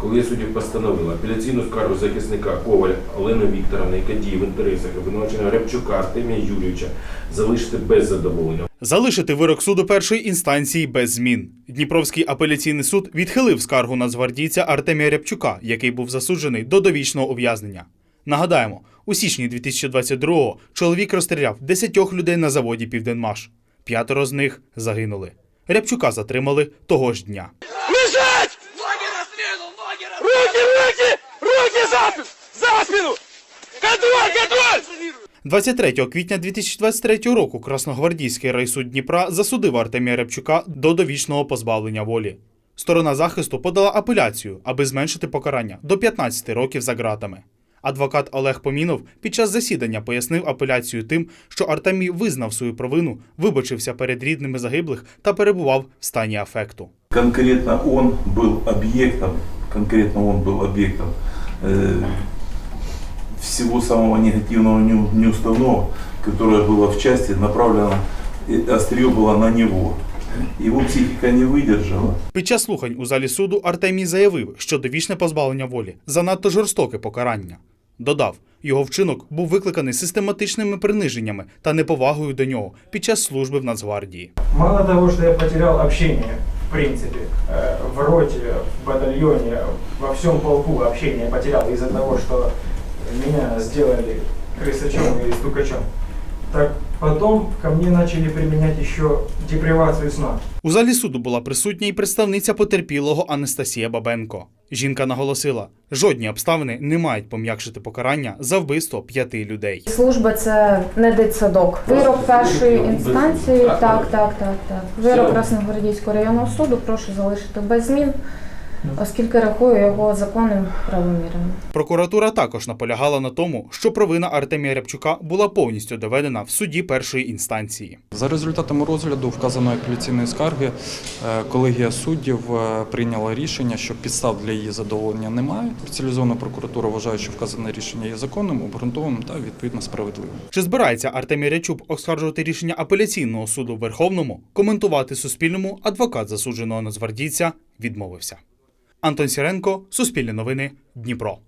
Колегія суддів постановила апеляційну скаргу захисника Коваля Олени Вікторовни, яка діє в інтересах обвинуваченого Рябчука Артемія Юрійовича, залишити без задоволення. Залишити вирок суду першої інстанції без змін. Дніпровський апеляційний суд відхилив скаргу нацгвардійця Артемія Рябчука, який був засуджений до довічного ув'язнення. Нагадаємо, у січні 2022-го чоловік розстріляв 10 людей на заводі Південмаш. П'ятеро з них загинули. Рябчука затримали того ж дня. Руки, руки! Руки за спину! За спину! Контроль, контроль! 23 квітня 2023 року Красногвардійський райсуд Дніпра засудив Артемія Рябчука до довічного позбавлення волі. Сторона захисту подала апеляцію, аби зменшити покарання до 15 років за ґратами. Адвокат Олег Помінов під час засідання пояснив апеляцію тим, що Артемій визнав свою провину, вибачився перед рідними загиблих та перебував в стані афекту. конкретно он был объектом, конкретно он был объектом э, всего самого негативного, не- неуставного, которое было в части направлено, и острие было на него. Его психика не выдержала. Під час слухань у залі суду Артемій заявив, що довічне позбавлення волі занадто жорстоке покарання. Додав, його вчинок був викликаний систематичними приниженнями та неповагою до нього під час служби в Нацгвардії. Мало того, что я потерял общение, в принципе, э, в роте, в батальоне, во всем полку общение потерял из-за того, что меня сделали крысачом и стукачом. Так потом ко мне начали применять еще депривацию сна. У залі суду була присутня і представниця потерпілого Анастасія Бабенко. Жінка наголосила, жодні обставини не мають пом'якшити покарання за вбивство п'яти людей. Служба це не дитсадок. Вирок першої інстанції. Так, так, так, так. Вирок Красногвардійського районного суду прошу залишити без змін, оскільки рахую його законним правомірним. Прокуратура також наполягала на тому, що провина Артемія Рябчука була повністю доведена в суді першої інстанції. За результатами розгляду вказаної апеляційної скарги е, колегія суддів е, прийняла рішення, що підстав для її задоволення немає. Спеціалізована прокуратура вважає, що вказане рішення є законним, обґрунтованим та відповідно справедливим. Чи збирається Артемій Рячук оскаржувати рішення апеляційного суду в Верховному? Коментувати Суспільному адвокат засудженого нацгвардійця відмовився. Антон Сіренко, Суспільне новини, Дніпро.